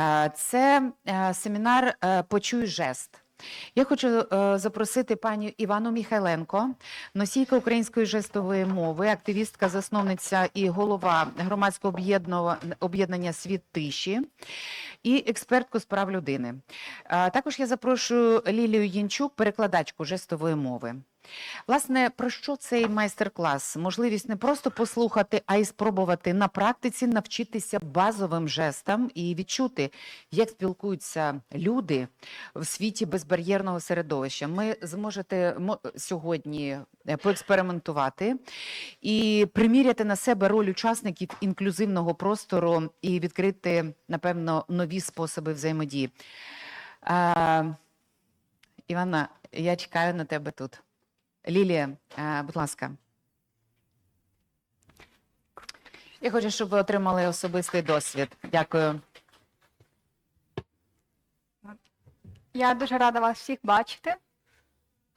Е, Це е, семінар е, Почуй жест. Я хочу запросити пані Івану Міхайленко, носійка української жестової мови, активістка, засновниця і голова громадського об'єднання Світ тиші і експертку з прав людини. Також я запрошую Лілію Єнчук, перекладачку жестової мови. Власне, про що цей майстер-клас? Можливість не просто послухати, а й спробувати на практиці навчитися базовим жестам і відчути, як спілкуються люди в світі безбар'єрного середовища. Ми зможете сьогодні е, поекспериментувати і приміряти на себе роль учасників інклюзивного простору і відкрити, напевно, нові способи взаємодії. Івана, я чекаю на тебе тут. Лілія, е, будь ласка. Я хочу, щоб ви отримали особистий досвід. Дякую. Я дуже рада вас всіх бачити.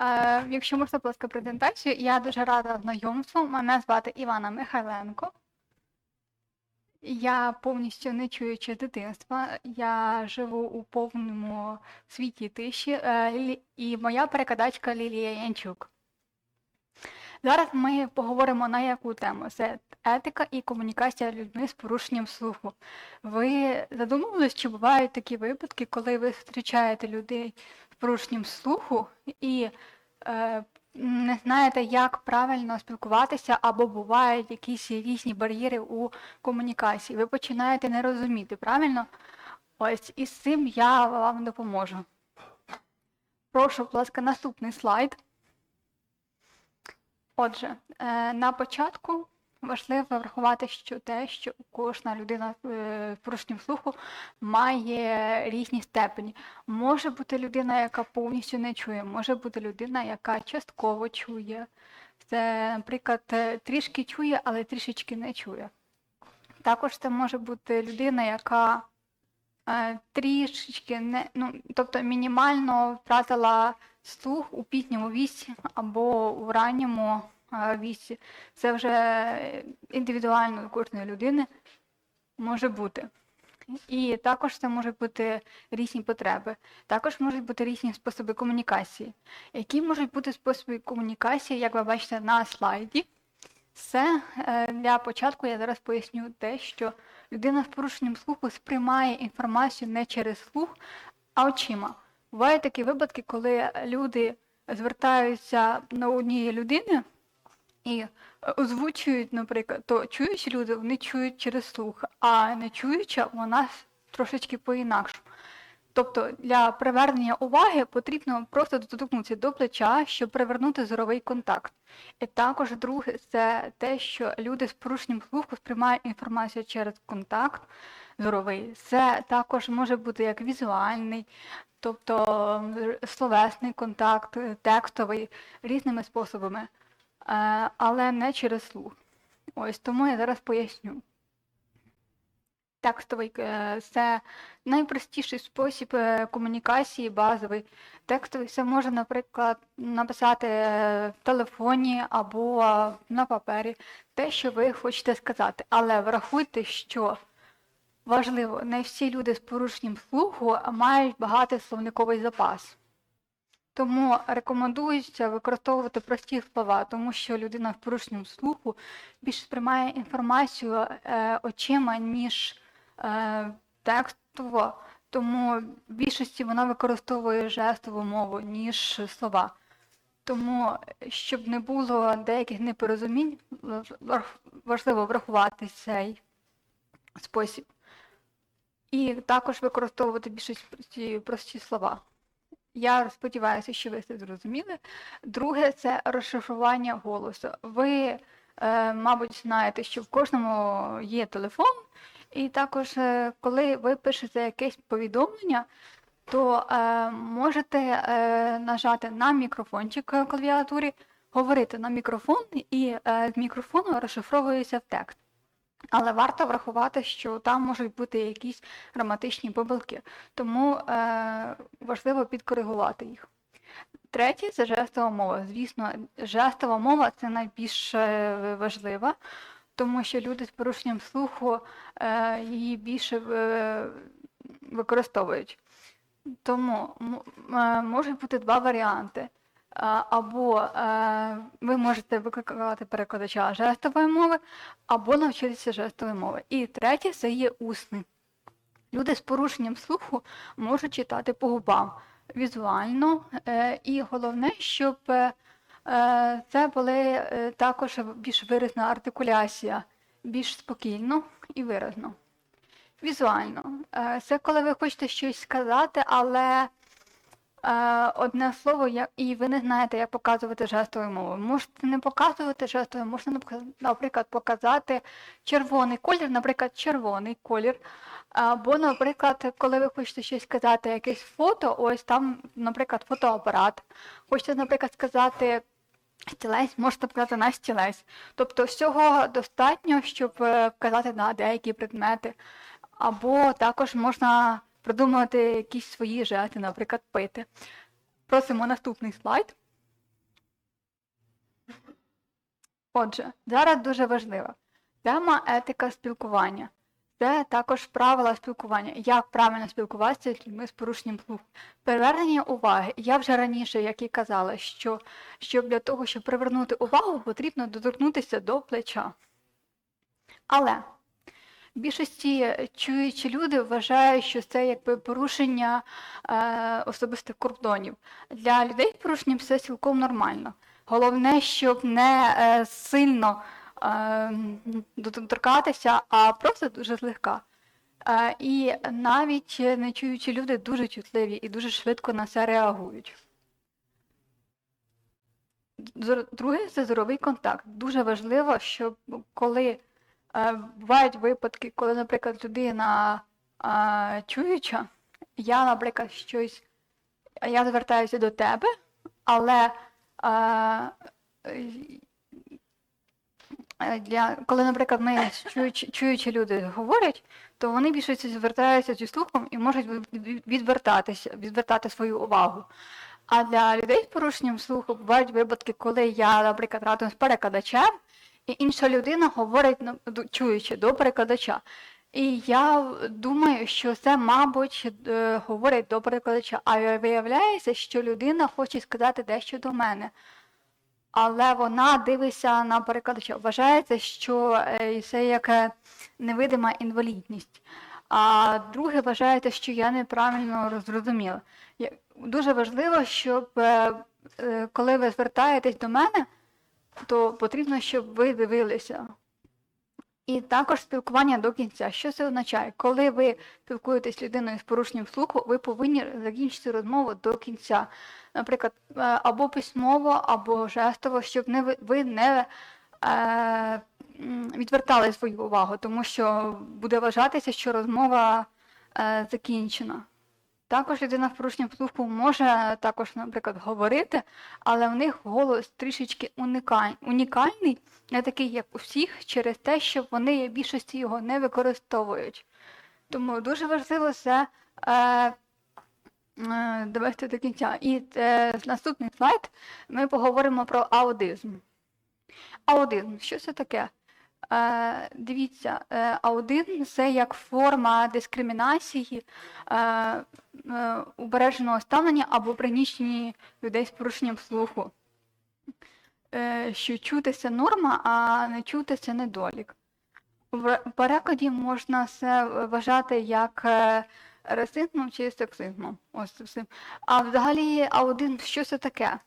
Е, якщо можна, будь ласка, презентацію, я дуже рада знайомству. Мене звати Івана Михайленко. Я повністю не чуючи дитинства. Я живу у повному світі тиші, е, і моя перекладачка Лілія Янчук. Зараз ми поговоримо на яку тему? Це етика і комунікація людьми з порушенням слуху. Ви задумувались, чи бувають такі випадки, коли ви зустрічаєте людей з порушенням слуху і е, не знаєте, як правильно спілкуватися, або бувають якісь різні бар'єри у комунікації. Ви починаєте не розуміти, правильно? Ось і з цим я вам допоможу. Прошу, будь ласка, наступний слайд. Отже, е, на початку важливо врахувати, що те, що кожна людина е, з порушенням слуху має різні степені. Може бути людина, яка повністю не чує, може бути людина, яка частково чує. Це, наприклад, е, трішки чує, але трішечки не чує. Також це може бути людина, яка е, трішечки не, ну, тобто мінімально втратила слух у пізньому віці або у ранньому е, віці. Це вже індивідуально у кожної людини може бути. І також це можуть бути різні потреби. Також можуть бути різні способи комунікації. Які можуть бути способи комунікації, як ви бачите на слайді? Це е, для початку я зараз поясню те, що людина з порушенням слуху сприймає інформацію не через слух, а очима. Бувають такі випадки, коли люди звертаються на однієї людини і е, озвучують, наприклад, то чуючі люди вони чують через слух, а не чуюча вона трошечки по-інакше. Тобто для привернення уваги потрібно просто доторкнутися до плеча, щоб привернути зоровий контакт. І також друге, це те, що люди з порушенням слуху сприймають інформацію через контакт зоровий. Це також може бути як візуальний, тобто словесний контакт, е, текстовий, різними способами, Е, але не через слух. Ось тому я зараз поясню. Текстовий е, це найпростіший спосіб е, комунікації, базовий. Текстовий це можна, наприклад, написати е, в телефоні або на папері те, що ви хочете сказати. Але врахуйте, що важливо, не всі люди з порушенням слуху мають багатий словниковий запас. Тому рекомендується використовувати прості слова, тому що людина з порушенням слуху більше сприймає інформацію очима, ніж текстово, тому в більшості вона використовує жестову мову, ніж слова. Тому, щоб не було деяких непорозумінь, важливо врахувати цей спосіб. І також використовувати більш прості, прості слова. Я сподіваюся, що ви це зрозуміли. Друге це розшифрування голосу. Ви, е, мабуть, знаєте, що в кожному є телефон, і також, е, коли ви пишете якесь повідомлення, то е, можете е, нажати на мікрофончик в клавіатурі, говорити на мікрофон, і е, з мікрофону розшифровується текст. Але варто врахувати, що там можуть бути якісь граматичні помилки, тому е, важливо підкоригувати їх. Третє це жестова мова. Звісно, жестова мова це найбільш е, важлива, тому що люди з порушенням слуху її більше е, використовують. Тому е, можуть бути два варіанти. Або е, ви можете викликати перекладача жестової мови, або навчитися жестової мови. І третє це є усний. Люди з порушенням слуху можуть читати по губам візуально. Е, і головне, щоб е, е, це була е, також більш виразна артикуляція, більш спокійно і виразно. Візуально. Е, Це коли ви хочете щось сказати, але е, одне слово, і ви не знаєте, як показувати жестовою мовою. Можете не показувати жестовою, наприклад- наприклад, показати червоний колір, наприклад, червоний колір. Або, наприклад, коли ви хочете щось сказати, якесь фото, ось там, наприклад, фотоапарат. Хочете, наприклад, сказати стілець, можете показати на стілець. Тобто всього достатньо, щоб е, вказати на деякі предмети. Або також можна придумати якісь свої жести, наприклад, пити. Просимо наступний слайд. Отже, зараз дуже важлива тема етика спілкування. Це також правила спілкування, як правильно спілкуватися з людьми з порушенням слуху. Перевернення уваги. Я вже раніше, як і казала, що щоб для того, щоб привернути увагу, потрібно доторкнутися до плеча. Але в більшості чуючі люди вважають, що це якби порушення е, особистих кордонів. Для людей з порушенням все цілком нормально. Головне, щоб не е, сильно доторкатися, а просто дуже злегка. Е, і навіть нечуючі люди дуже чутливі і дуже швидко на це реагують. Друге це зоровий контакт. Дуже важливо, щоб коли е, бувають випадки, коли, наприклад, людина е, чуюча, я, наприклад, щось, я звертаюся до тебе, але е, е, для, коли, наприклад, ми чуючі, чуючі люди говорять, то вони більше звертаються зі слухом і можуть від- від- відвертатися, відвертати свою увагу. А для людей з порушенням слуху бувають випадки, коли я, наприклад, разом з перекладачем, і інша людина говорить ну, чуючи до перекладача. І я думаю, що це, мабуть, е, говорить до перекладача, а виявляється, що людина хоче сказати дещо до мене. Але вона дивиться на що Вважається, що е, це як е, невидима інвалідність. А друге вважається, що я неправильно зрозуміла. Я- Дуже важливо, щоб е, коли ви звертаєтесь до мене, то потрібно, щоб ви дивилися. І також спілкування до кінця. Що це означає? Коли ви спілкуєтесь з людиною з порушенням слуху, ви повинні закінчити розмову до кінця. Наприклад, е, або письмово, або жестово, щоб не ви, не е, відвертали свою увагу, тому що буде вважатися, що розмова е, закінчена. Також людина з порушенням слуху може також, наприклад, говорити, але в них голос трішечки уникаль- унікальний, не такий, як у всіх, через те, що вони в більшості його не використовують. Тому дуже важливо це е, е, довести до кінця. І е, наступний слайд ми поговоримо про аудизм. Аудизм, що це таке? Е, дивіться, е, аудизм це як форма дискримінації е, е, ставлення або пригнічені людей з порушенням слуху. Що чути це норма, а не чути це недолік. В перекладі можна це вважати як расизмом чи сексизмом. Ось. А взагалі аудизм, що це таке?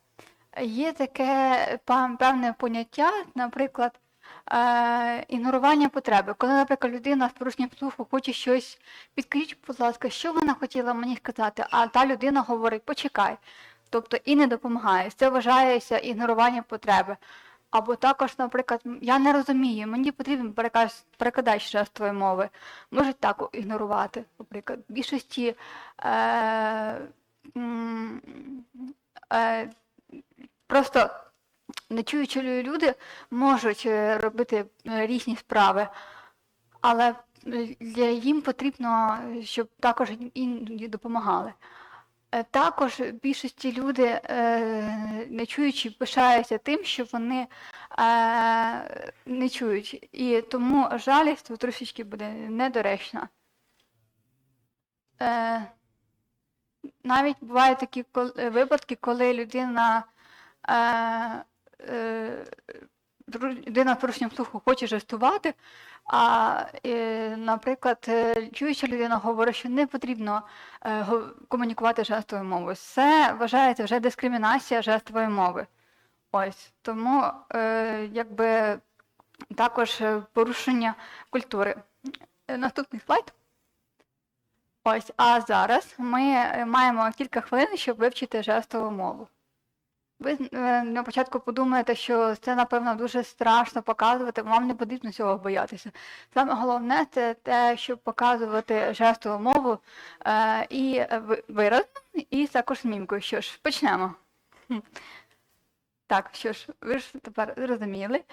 Є таке певне поняття, наприклад, ігнорування потреби. Коли, наприклад, людина з порушенням слуху хоче щось, підкажіть, будь ласка, що вона хотіла мені сказати, а та людина говорить, почекай. Тобто і не допомагає. Це вважається ігноруванням потреби. Або також, наприклад, я не розумію, мені потрібен перекладач жестової мови. Можуть так ігнорувати, наприклад. В більшості е, е, просто нечуючі люди можуть е, робити е, різні справи, але е, їм потрібно, щоб також іноді допомагали. Також більшості люди, е, не чуючи, пишаються тим, що вони не чують. І тому жалість трошечки буде недоречна. Навіть бувають такі випадки, коли людина, людина з порушенням слуху хоче жестувати, а, е, наприклад, е, чуюча людина говорить, що не потрібно е, комунікувати жестовою мовою. Це вважається вже дискримінація жестової мови. Ось тому е, якби також е, порушення культури. Е, Наступний слайд. Ось, а зараз ми е, маємо кілька хвилин, щоб вивчити жестову мову. Ви е, на початку подумаєте, що це, напевно, дуже страшно показувати, вам не потрібно цього боятися. Саме головне це те, щоб показувати жестову мову е, і виразно, і також з мімкою. Що ж, почнемо. Так, що ж, ви ж тепер зрозуміли.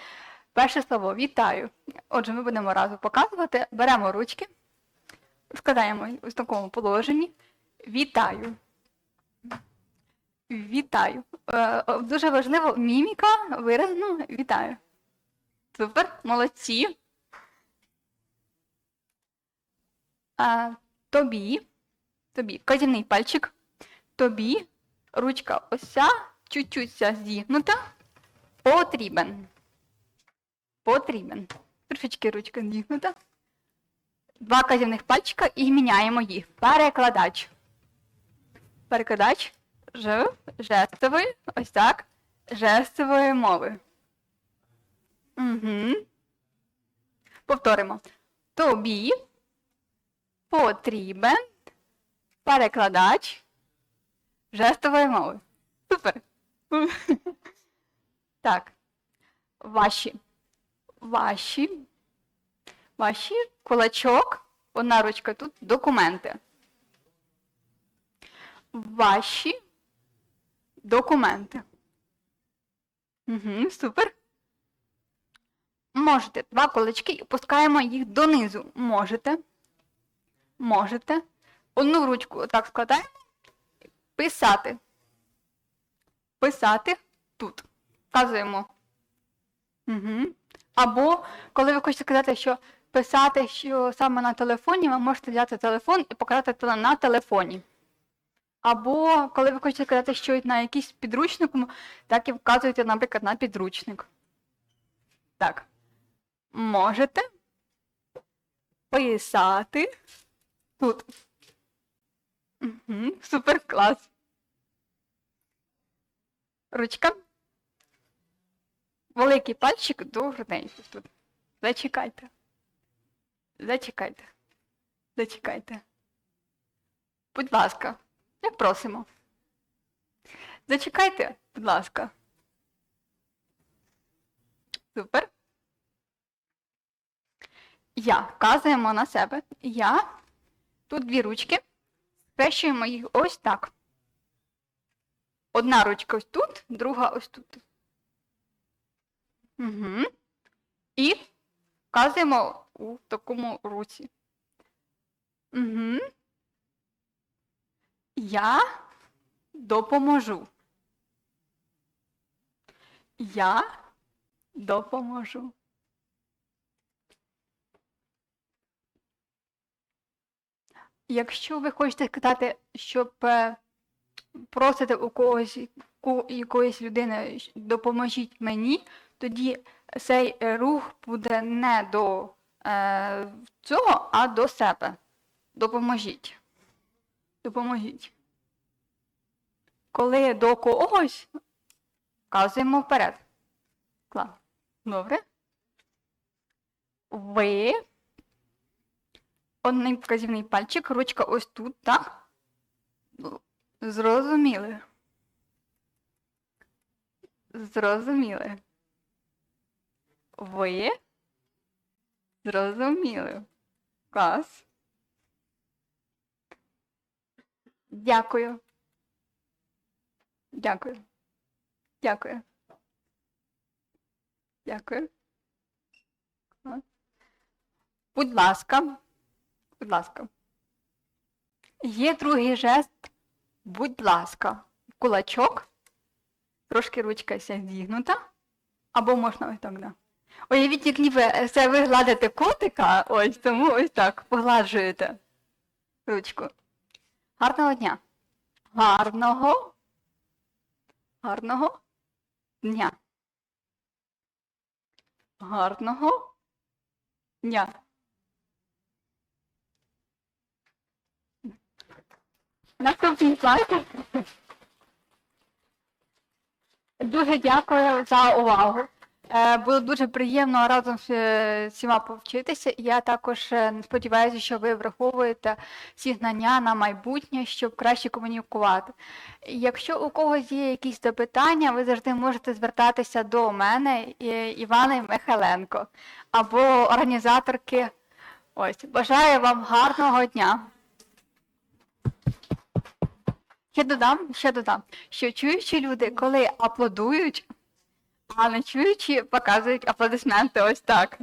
Перше слово вітаю. Отже, ми будемо разом показувати. Беремо ручки, складаємо в такому положенні. Вітаю. Вітаю. Е, Дуже важливо міміка, виразно вітаю. Супер, молодці. А, тобі, тобі, казівний пальчик, тобі, ручка ось ця, чуть-чуть ця зігнута, потрібен. Потрібен. Трошечки ручка зігнута. Два казівних пальчика і міняємо їх. Перекладач. Перекладач ж, жестової, ось так, жестової мови. Угу. Повторимо. Тобі потрібен перекладач жестової мови. Супер. Так. Ваші. Ваші. Ваші кулачок. Одна ручка тут. Документи. Ваші документи. Угу, супер. Можете. Два кулачки і опускаємо їх донизу. Можете. Можете. Одну ручку отак складаємо. Писати. Писати тут. Вказуємо. Угу. Або, коли ви хочете сказати, що писати, що саме на телефоні, ви можете взяти телефон і показати на телефоні. Або, коли ви хочете сказати, що на якийсь підручник, так і вказуєте, наприклад, на підручник. Так. Можете писати тут. Угу. Супер клас. Ручка. Великий пальчик до грудей тут. Зачекайте. Зачекайте. Зачекайте. Будь ласка, як просимо. Зачекайте, будь ласка. Супер. Я вказуємо на себе. Я. Тут дві ручки. Скрещуємо їх ось так. Одна ручка ось тут, друга ось тут. Угу. І вказуємо у такому руці. Угу. Я допоможу. Я допоможу. Якщо ви хочете сказати, щоб е, просите у когось, ку- якоїсь людини, допоможіть мені, тоді цей е, рух буде не до е, цього, а до себе. Допоможіть. Допоможіть. Коли до когось, вказуємо вперед. Клас. Добре. Ви. Одний вказівний пальчик, ручка ось тут, так? Ну, Зрозуміли. Зрозуміли. Ви. Зрозуміли. Клас. Дякую. Дякую. Дякую. Дякую. Будь ласка. Будь ласка. Є другий жест. Будь ласка. Кулачок. Трошки ручка ся зігнута. Або можна ось так, да. Уявіть, як ніби це ви гладите котика, ось тому ось так погладжуєте ручку. Гарного дня. Гарного. Гарного дня. Гарного дня. Наступний слайд. Дуже дякую за увагу. Е, Було дуже приємно разом з е, всіма повчитися. Я також е, сподіваюся, що ви враховуєте ці знання на майбутнє, щоб краще комунікувати. Якщо у когось є якісь запитання, ви завжди можете звертатися до мене, Івани Михайленко, або організаторки. Ось, бажаю вам гарного дня. Ще додам, ще додам, що чуючі люди, коли аплодують, а не чуючі показують аплодисменти ось так.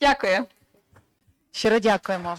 Дякую. Щиро дякуємо.